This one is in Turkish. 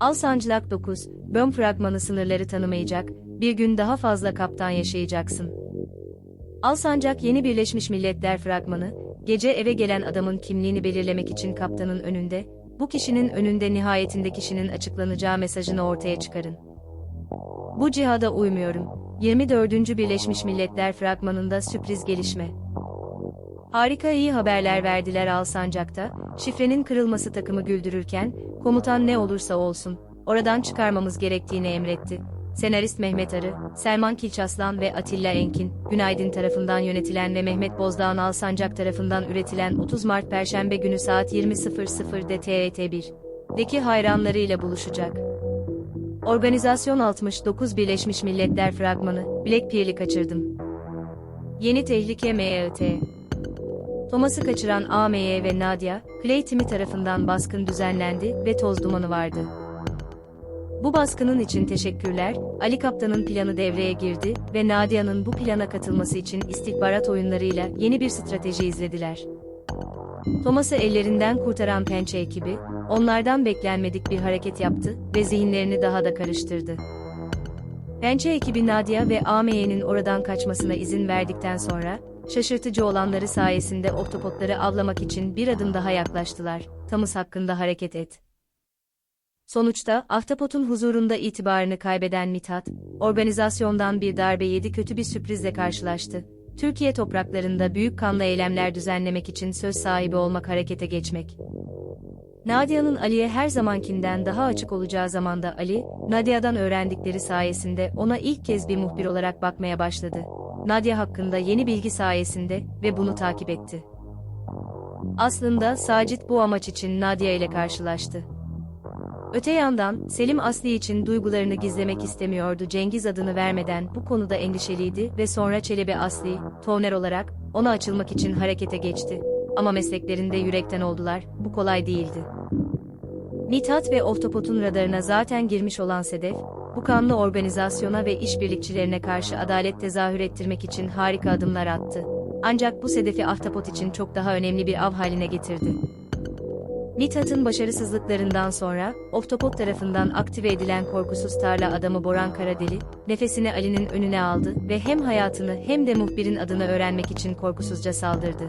Alsancak 9, bölüm fragmanı sınırları tanımayacak, bir gün daha fazla kaptan yaşayacaksın. Alsancak yeni Birleşmiş Milletler fragmanı, gece eve gelen adamın kimliğini belirlemek için kaptanın önünde, bu kişinin önünde nihayetinde kişinin açıklanacağı mesajını ortaya çıkarın. Bu cihada uymuyorum. 24. Birleşmiş Milletler fragmanında sürpriz gelişme. Harika iyi haberler verdiler Alsancak'ta, şifrenin kırılması takımı güldürürken, komutan ne olursa olsun, oradan çıkarmamız gerektiğini emretti. Senarist Mehmet Arı, Selman Kilçaslan ve Atilla Enkin, Günaydın tarafından yönetilen ve Mehmet Bozdağ'ın Alsancak tarafından üretilen 30 Mart Perşembe günü saat 20.00'de TRT1. Deki hayranlarıyla buluşacak. Organizasyon 69 Birleşmiş Milletler Fragmanı, Black Pearl'i kaçırdım. Yeni tehlike MYT. Thomas'ı kaçıran AMY ve Nadia, Clay timi tarafından baskın düzenlendi ve toz dumanı vardı. Bu baskının için teşekkürler, Ali Kaptan'ın planı devreye girdi ve Nadia'nın bu plana katılması için istihbarat oyunlarıyla yeni bir strateji izlediler. Thomas'ı ellerinden kurtaran pençe ekibi, onlardan beklenmedik bir hareket yaptı ve zihinlerini daha da karıştırdı. Pençe ekibi Nadia ve AMY'nin oradan kaçmasına izin verdikten sonra, şaşırtıcı olanları sayesinde oktopotları avlamak için bir adım daha yaklaştılar. Thomas hakkında hareket et. Sonuçta, Ahtapot'un huzurunda itibarını kaybeden Mithat, organizasyondan bir darbe yedi kötü bir sürprizle karşılaştı. Türkiye topraklarında büyük kanlı eylemler düzenlemek için söz sahibi olmak harekete geçmek. Nadia'nın Ali'ye her zamankinden daha açık olacağı zamanda Ali, Nadia'dan öğrendikleri sayesinde ona ilk kez bir muhbir olarak bakmaya başladı. Nadia hakkında yeni bilgi sayesinde ve bunu takip etti. Aslında Sacit bu amaç için Nadia ile karşılaştı. Öte yandan, Selim Asli için duygularını gizlemek istemiyordu Cengiz adını vermeden bu konuda endişeliydi ve sonra Çelebi Asli, Toner olarak, ona açılmak için harekete geçti. Ama mesleklerinde yürekten oldular, bu kolay değildi. Mithat ve Oftopot'un radarına zaten girmiş olan Sedef, bu kanlı organizasyona ve işbirlikçilerine karşı adalet tezahür ettirmek için harika adımlar attı. Ancak bu Sedef'i Ahtapot için çok daha önemli bir av haline getirdi. Mithat'ın başarısızlıklarından sonra, Oftopot tarafından aktive edilen korkusuz tarla adamı Boran Karadeli, nefesini Ali'nin önüne aldı ve hem hayatını hem de muhbirin adını öğrenmek için korkusuzca saldırdı.